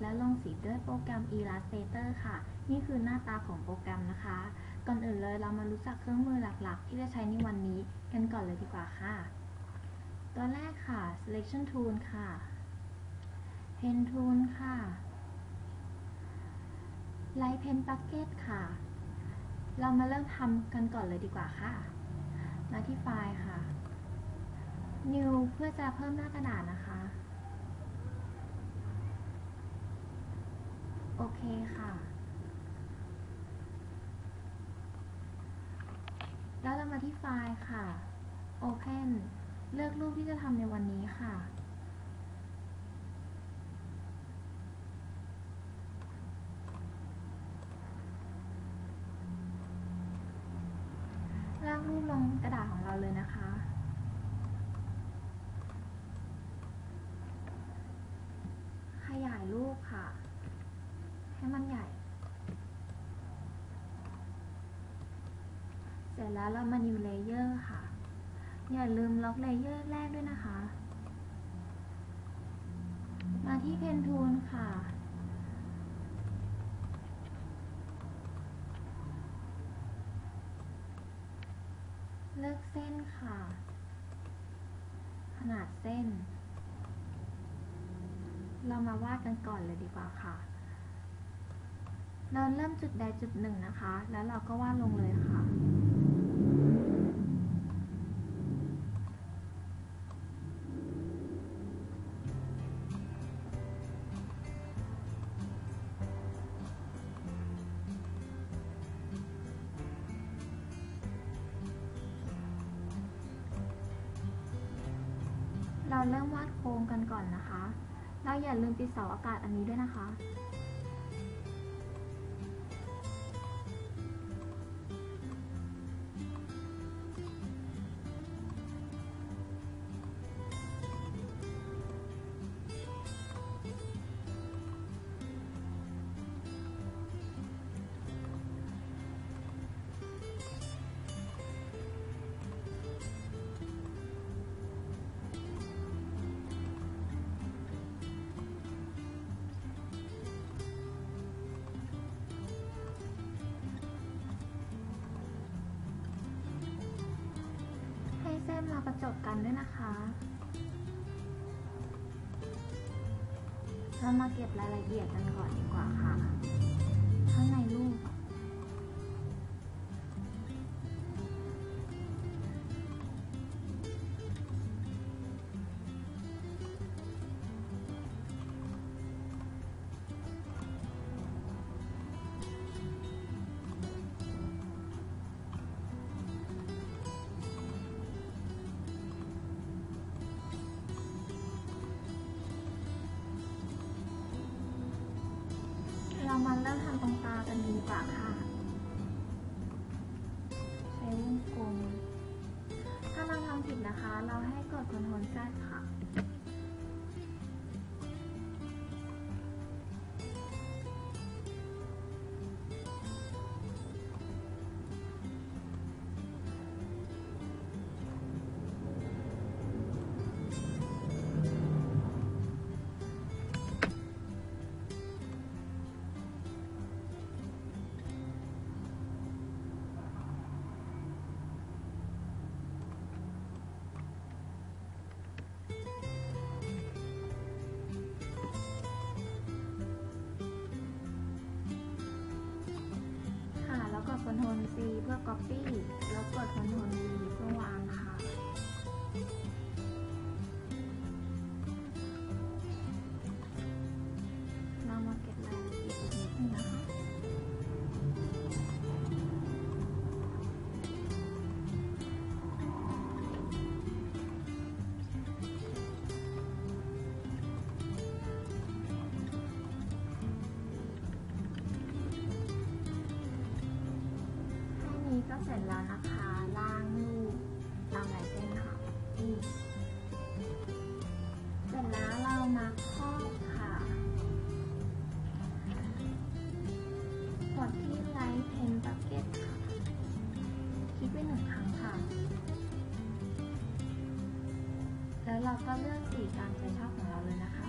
และลงสีด้วยโปรแกรม Illustrator ค่ะ นี่คือหน้าตาของโปรแกรมนะคะ ก่อนอื่นเลยเรามารู้จักเครื่องมือหลักๆ ที่จะใช้ในวันนี้กันก่อนเลยดีกว่าค่ะ ตัวแรกค่ะ selection tool ค่ะ pen tool ค่ะ light pen bucket ค่ะ เรามาเริ่มทำกันก่อนเลยดีกว่าค่ะ มาที่ไฟล์ค่ะ new เพื่อจะเพิ่มหน้ากระดาษนะคะ โอเคค่ะ แล้วเรามาที่ไฟล์ค่ะ Open เลือกรูปที่จะทำในวันนี้ค่ะ ลากรูปลงกระดาษของเราเลยนะคะขยายรูปค่ะ ให้มันใหญ่ เสร็จแล้วเรามา new layer ค่ะ อย่าลืมล็อกเลเยอร์แรกด้วยนะคะ มาที่ pen tool ค่ะ เลือกเส้นค่ะ ขนาดเส้นเรามาวาดกันก่อนเลยดีกว่าค่ะ เราเริ่มจุดใดจุดหนึ่งนะคะ แล้วเราก็วาดลงเลยค่ะ เราเริ่มวาดโครงกันก่อนนะคะ เราอย่าลืมปิดเสาอากาศอันนี้ด้วยนะคะ มาประจบกันด้วยนะคะ เรามาเก็บรายละเอียดกันก่อนดีกว่าค่ะ มาเริ่มทำตรงตากันดีกว่าค่ะ ใช้วงกลม ถ้าเราทำผิดนะคะ เราให้กด Ctrl Z ค่ะค่ะ C เพื่อ Copy แล้วกด Ctrl V เพื่อวาง ก็เสร็จแล้วนะคะล่างรูปตามลายเส้นค่ะนี่เสร็จแล้วเรามาครอบค่ะกดที่ไลท์เพนบักเก็ตค่ะคลิกไปหนึ่งครั้งค่ะ แล้วเราก็เลือกสีตามใจชอบของเราเลยนะคะ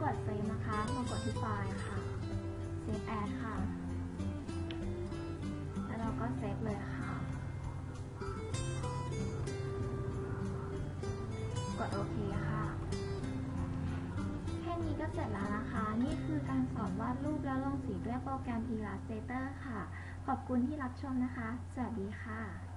กดเซฟนะคะลองกดที่ไฟล์ค่ะเซฟแอดค่ะ แล้วเราก็เซฟเลยค่ะ กดโอเคค่ะ แค่นี้ก็เสร็จแล้วนะคะ นี่คือการสอนวาดรูปแล้วลงสีด้วยโปรแกรม Illustrator ค่ะ ขอบคุณที่รับชมนะคะ สวัสดีค่ะ